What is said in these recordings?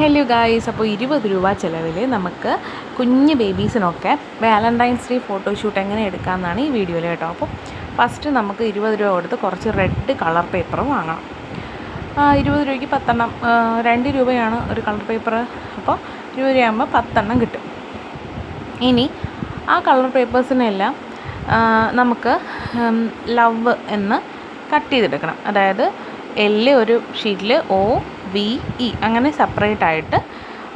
Hello guys അപ്പോൾ ഇരുപത് രൂപ ചിലവിൽ നമുക്ക് കുഞ്ഞ് ബേബീസിനൊക്കെ വാലന്റൈൻസ് ഡേ ഫോട്ടോഷൂട്ട് എങ്ങനെ എടുക്കാമെന്നാണ് ഈ വീഡിയോയിൽ കേട്ടോ. അപ്പോൾ ഫസ്റ്റ് നമുക്ക് ഇരുപത് രൂപ കൊടുത്ത് കുറച്ച് റെഡ് കളർ പേപ്പർ വാങ്ങണം. ഇരുപത് രൂപയ്ക്ക് പത്തെണ്ണം. രണ്ട് രൂപയാണ് ഒരു കളർ പേപ്പർ അപ്പോൾ ഇരുപത് രൂപയാകുമ്പോൾ പത്തെണ്ണം കിട്ടും. ഇനി ആ കളർ പേപ്പേഴ്സിനെല്ലാം നമുക്ക് ലവ് എന്ന് കട്ട് ചെയ്തെടുക്കണം. അതായത് എല്ല് ഒരു ഷീറ്റിൽ ഒ വി ഇ അങ്ങനെ സെപ്പറേറ്റ് ആയിട്ട്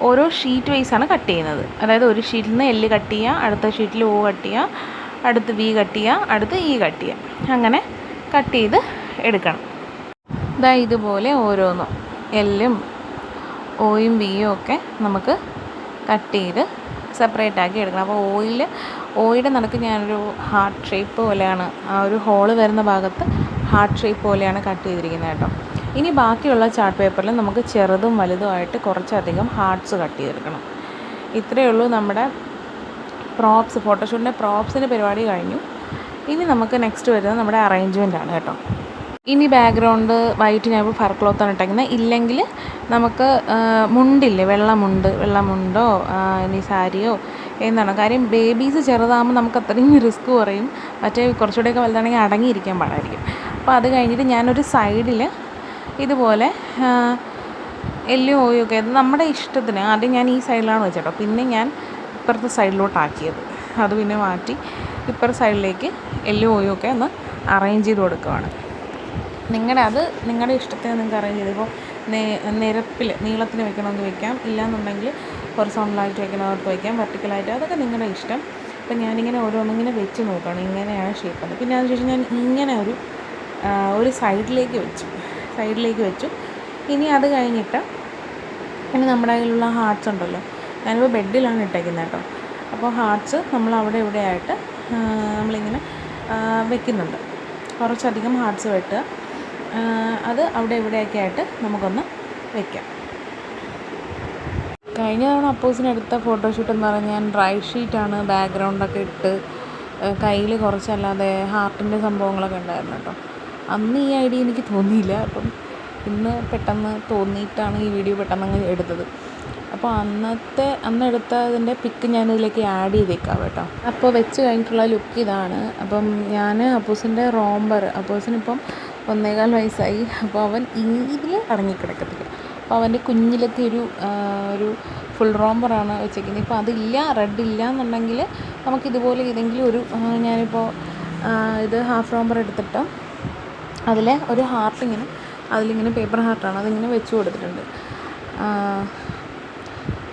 ഓരോ ഷീറ്റ് വൈസാണ് കട്ട് ചെയ്യുന്നത്. അതായത് ഒരു ഷീറ്റിൽ നിന്ന് എല്ല് കട്ട് ചെയ്യുക അടുത്ത ഷീറ്റിൽ ഒ കട്ട് ചെയ്യുക അടുത്ത് വി കട്ട് ചെയ്യുക അടുത്ത് ഇ കട്ട് ചെയ്യുക അങ്ങനെ കട്ട് ചെയ്ത് എടുക്കണം. ഇതാ ഇതുപോലെ ഓരോന്നും എല്ലും ഓയും വിയും ഒക്കെ നമുക്ക് കട്ട് ചെയ്ത് സെപ്പറേറ്റ് ആക്കി എടുക്കണം. അപ്പോൾ ഓയിൽ ഓയുടെ നടുക്ക് ഞാനൊരു ഹാർട്ട് ഷേപ്പ് പോലെയാണ് ആ ഒരു ഹോൾ വരുന്ന ഭാഗത്ത് ഹാർട്ട് ഷേപ്പ് പോലെയാണ് കട്ട് ചെയ്തിരിക്കുന്നത് കേട്ടോ. ഇനി ബാക്കിയുള്ള ചാർട്ട് പേപ്പറിൽ നമുക്ക് ചെറുതും വലുതുമായിട്ട് കുറച്ചധികം ഹാർട്ട്സ് കട്ട് ചെയ്തെടുക്കണം. ഇത്രയേ ഉള്ളൂ നമ്മുടെ പ്രോപ്സ് ഫോട്ടോഷൂട്ടിന്റെ പ്രോപ്സിന്റെ പരിപാടി കഴിഞ്ഞു. ഇനി നമുക്ക് നെക്സ്റ്റ് വരുന്നത് നമ്മുടെ അറേഞ്ച്മെന്റ് ആണ് കേട്ടോ. ഇനി ബാക്ക്ഗ്രൗണ്ട് വൈറ്റ് ഞാൻ ഇപ്പോൾ ഫർ ക്ലോത്താണ് ഇട്ടേക്കുന്നത്. ഇല്ലെങ്കിൽ നമുക്ക് മുണ്ടില്ലേ വെള്ളമുണ്ട് വെള്ളമുണ്ടോ ഇനി സാരിയോ എന്താണ്. കാര്യം ബേബീസ് ചെറുതാകുമ്പോൾ നമുക്ക് അത്രയും റിസ്ക് കുറയും. മറ്റേ കുറച്ചുകൂടെയൊക്കെ വലുതാണെങ്കിൽ അടങ്ങിയിരിക്കാൻ പാടായിരിക്കും. അപ്പോൾ അത് കഴിഞ്ഞിട്ട് ഞാനൊരു സൈഡിൽ ഇതുപോലെ എല്ലും ഓയൊക്കെ അത് നമ്മുടെ ഇഷ്ടത്തിന് ആദ്യം ഞാൻ ഈ സൈഡിലാണ് വെച്ചേട്ടോ. പിന്നെ ഞാൻ ഇപ്പുറത്തെ സൈഡിലോട്ടാക്കിയത്. അത് പിന്നെ മാറ്റി ഇപ്പുറത്തെ സൈഡിലേക്ക് എല്ലും ഓയൊക്കെ ഒന്ന് അറേഞ്ച് ചെയ്ത് കൊടുക്കുകയാണ് നിങ്ങളുടെ അത് നിങ്ങളുടെ ഇഷ്ടത്തിന് നിങ്ങൾക്ക് അറേഞ്ച് ചെയ്ത് ഇപ്പോൾ നിരപ്പിൽ നീളത്തിന് വെക്കണമെങ്കിൽ വെക്കാം. കുറച്ച് ഹൊറിസോണ്ടലായിട്ട് വെക്കണവർക്ക് വയ്ക്കാം വെർട്ടിക്കലായിട്ട് അതൊക്കെ നിങ്ങളുടെ ഇഷ്ടം. അപ്പം ഞാനിങ്ങനെ ഓരോന്നിങ്ങനെ വെച്ച് നോക്കുകയാണ് ഇങ്ങനെയാണ് ഷേപ്പ് എന്ന് പിന്നെ അതിനുശേഷം ഞാൻ ഇങ്ങനെ ഒരു ഒരു സൈഡിലേക്ക് വെച്ചു. സൈഡിലേക്ക് വെച്ചു. ഇനി അത് കഴിഞ്ഞിട്ട് ഇനി നമ്മുടെ കയ്യിലുള്ള ഹാർട്സ് ഉണ്ടല്ലോ ഞാനിപ്പോൾ ബെഡിലാണ് ഇട്ടേക്കുന്നത് കേട്ടോ. അപ്പോൾ ഹാർട്സ് നമ്മൾ അവിടെ ഇവിടെ ആയിട്ട് നമ്മളിങ്ങനെ വെക്കുന്നുണ്ട്. കുറച്ചധികം ഹാർട്സ് വെട്ടുക. അത് അവിടെ ഇവിടെയൊക്കെ ആയിട്ട് നമുക്കൊന്ന് വെക്കാം. കഴിഞ്ഞ തവണ അപ്പോസിനെടുത്ത ഫോട്ടോഷൂട്ട് എന്ന് പറഞ്ഞാൽ ഞാൻ ഡ്രൈ ഷീറ്റാണ് ബാക്ക്ഗ്രൗണ്ടൊക്കെ ഇട്ട് കയ്യിൽ കുറച്ചല്ലാതെ ഹാർട്ടിന്റെ സംഭവങ്ങളൊക്കെ ഉണ്ടായിരുന്നു കേട്ടോ. അന്ന് ഈ ഐഡിയ എനിക്ക് തോന്നിയില്ല. അപ്പം ഇന്ന് പെട്ടെന്ന് തോന്നിയിട്ടാണ് ഈ വീഡിയോ പെട്ടെന്ന് അങ്ങ് എടുത്തത്. അപ്പോൾ അന്നത്തെ അന്ന് എടുത്തതിന്റെ പിക്ക് ഞാൻ ഇതിലേക്ക് ആഡ് ചെയ്തേക്കാം കേട്ടോ. അപ്പോൾ വെച്ച് കഴിഞ്ഞിട്ടുള്ള ലുക്ക് ഇതാണ്. അപ്പം ഞാൻ അപ്പൂസിന്റെ റോംബർ അപ്പൂസിനിപ്പം ഒന്നേകാൽ വയസ്സായി. അപ്പോൾ അവൻ ഇതിൽ അടങ്ങിക്കിടക്കത്തില്ല. അപ്പോൾ അവന്റെ കുഞ്ഞിലത്തെ ഒരു ഒരു ഫുൾ റോംബറാണ് വെച്ചേക്കുന്നത്. ഇപ്പോൾ അതില്ല റെഡ് ഇല്ല എന്നുണ്ടെങ്കിൽ നമുക്കിതുപോലെ ഏതെങ്കിലും ഒരു ഞാനിപ്പോൾ ഇത് ഹാഫ് റോംബർ എടുത്തിട്ട് അതിൽ ഒരു ഹാർട്ട് ഇങ്ങനെ അതിലിങ്ങനെ പേപ്പർ ഹാർട്ടാണ് അതിങ്ങനെ വെച്ച് കൊടുത്തിട്ടുണ്ട്.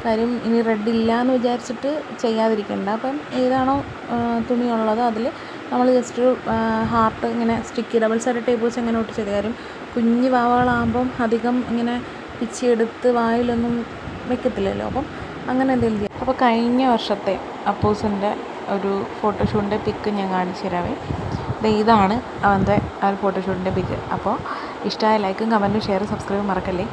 കാര്യം ഇനി റെഡ് ഇല്ല എന്ന് വിചാരിച്ചിട്ട് ചെയ്യാതിരിക്കണ്ട. അപ്പം ഏതാണോ തുണിയുള്ളത് അതിൽ നമ്മൾ ജസ്റ്റ് ഒരു ഹാർട്ട് ഇങ്ങനെ സ്റ്റിക്ക് ഡബിൾ സൈഡ് ടേബിൾസ് എങ്ങനെ ഒട്ടിച്ചത് കാര്യം കുഞ്ഞ് വാവകളാകുമ്പം അധികം ഇങ്ങനെ പിച്ചിയെടുത്ത് വായിലൊന്നും വെക്കത്തില്ലല്ലോ. അപ്പം അങ്ങനെ എന്തെങ്കിലും ചെയ്യാം. അപ്പോൾ കഴിഞ്ഞ വർഷത്തെ അപ്പൂസിന്റെ ഒരു ഫോട്ടോഷൂട്ടിന്റെ പിക്ക് ഞാൻ കാണിച്ചു തരാവേ. ഇതാണ് അവന്റെ ആ ഫോട്ടോഷൂട്ടിന്റെ പിക്ക് അപ്പോൾ ഇഷ്ടമായ ലൈക്കും കമന്റും ഷെയറും സബ്സ്ക്രൈബും മറക്കല്ലേ?